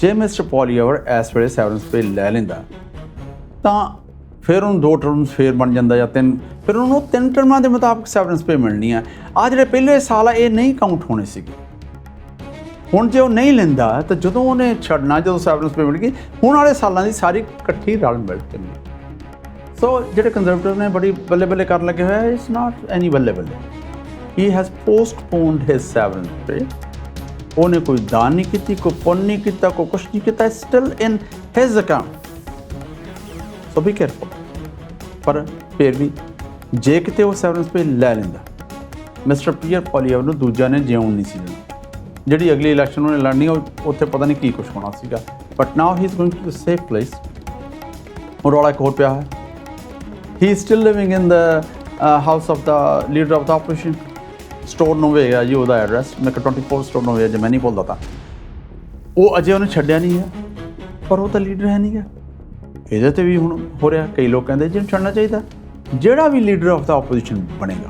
ਜੇ ਮਿਸਟਰ ਪੋਲੀਓਵਰ ਇਸ ਵੇਲੇ ਸੈਵਰੈਂਸ ਪੇ ਲੈ ਲੈਂਦਾ, ਤਾਂ ਫਿਰ ਉਹਨੂੰ ਦੋ ਟਰਮਸ ਫੇਰ ਬਣ ਜਾਂਦਾ ਜਾਂ ਤਿੰਨ, ਫਿਰ ਉਹਨੂੰ ਤਿੰਨ ਟਰਮਾਂ ਦੇ ਮੁਤਾਬਕ ਸੈਵਰੈਂਸ ਪੇ ਮਿਲਣੀ ਆ। ਆ ਜਿਹੜੇ ਪਹਿਲੇ ਸਾਲ ਆ, ਇਹ ਨਹੀਂ ਕਾਊਂਟ ਹੋਣੇ ਸੀਗੇ। ਹੁਣ ਜੇ ਉਹ ਨਹੀਂ ਲੈਂਦਾ, ਤਾਂ ਜਦੋਂ ਉਹਨੇ ਛੱਡਣਾ, ਜਦੋਂ ਸੈਵਰੈਂਸ ਪੇ ਮਿਲ ਗਈ, ਹੁਣ ਵਾਲੇ ਸਾਲਾਂ ਦੀ ਸਾਰੀ ਇਕੱਠੀ ਰਲ ਮਿਲ ਕੇ ਮਿਲੀ ਸੋ ਜਿਹੜੇ ਕੰਜ਼ਰਵੇਟਿਵ ਨੇ ਬੜੀ ਬੱਲੇ ਬੱਲੇ ਕਰਨ ਲੱਗੇ ਹੋਇਆ ਇਟਸ ਨਾਟ ਐਨੀ ਬੱਲੇ ਬੱਲੇ ਹੀ ਹੈਜ਼ ਪੋਸਟਪੋਨਡ ਹਿਸ ਸੈਵਰੈਂਸ ਪੇ ਉਹਨੇ ਕੋਈ ਦਾਨ ਨਹੀਂ ਕੀਤੀ, ਕੋਈ ਪੁੰਨ ਨਹੀਂ ਕੀਤਾ, ਕੋਈ ਕੁਛ ਨਹੀਂ ਕੀਤਾ still in his account so be careful ਪਰ ਫਿਰ ਵੀ ਜੇ ਕਿਤੇ ਉਹ ਸੈਵਰੈਂਸ ਪੇ ਲੈ ਲੈਂਦਾ ਮਿਸਟਰ ਪੀਅਰ ਪੋਲੀਅਰ ਨੂੰ ਦੂਜਾ ਨੇ ਜਿਉਣ ਨਹੀਂ ਸੀ ਦੇਣਾ। ਜਿਹੜੀ ਅਗਲੀ ਇਲੈਕਸ਼ਨ ਉਹਨੇ ਲੜਨੀ, ਉਹ ਉੱਥੇ ਪਤਾ ਨਹੀਂ ਕੀ ਕੁਝ ਹੋਣਾ ਸੀਗਾ। But now he is going to the safe place ਉਹ ਰੌਲਾ ਇੱਕ ਹੋਰ ਪਿਆ ਹੈ। He is still living in the house of the leader of the opposition store ਨੂੰ ਹੋਵੇਗਾ ਜੀ, ਉਹਦਾ ਐਡਰੈਸ ਮੈਂ ਕਿ 24 ਸਟੋਰ ਨੂੰ ਹੋਵੇਗਾ ਜੇ, ਮੈਂ ਨਹੀਂ ਭੁੱਲਦਾ ਤਾਂ। ਉਹ ਅਜੇ ਉਹਨੇ ਛੱਡਿਆ ਨਹੀਂ ਹੈ, ਪਰ ਉਹ ਤਾਂ ਲੀਡਰ ਹੈ ਨਹੀਂਗਾ ਇਹਦੇ ਤੇ ਵੀ ਹੁਣ ਹੋ ਰਿਹਾ, ਕਈ ਲੋਕ ਕਹਿੰਦੇ ਜਿਹਨੂੰ ਛੱਡਣਾ ਚਾਹੀਦਾ। ਜਿਹੜਾ ਵੀ ਲੀਡਰ ਆਫ ਦਾ ਆਪੋਜੀਸ਼ਨ ਬਣੇਗਾ।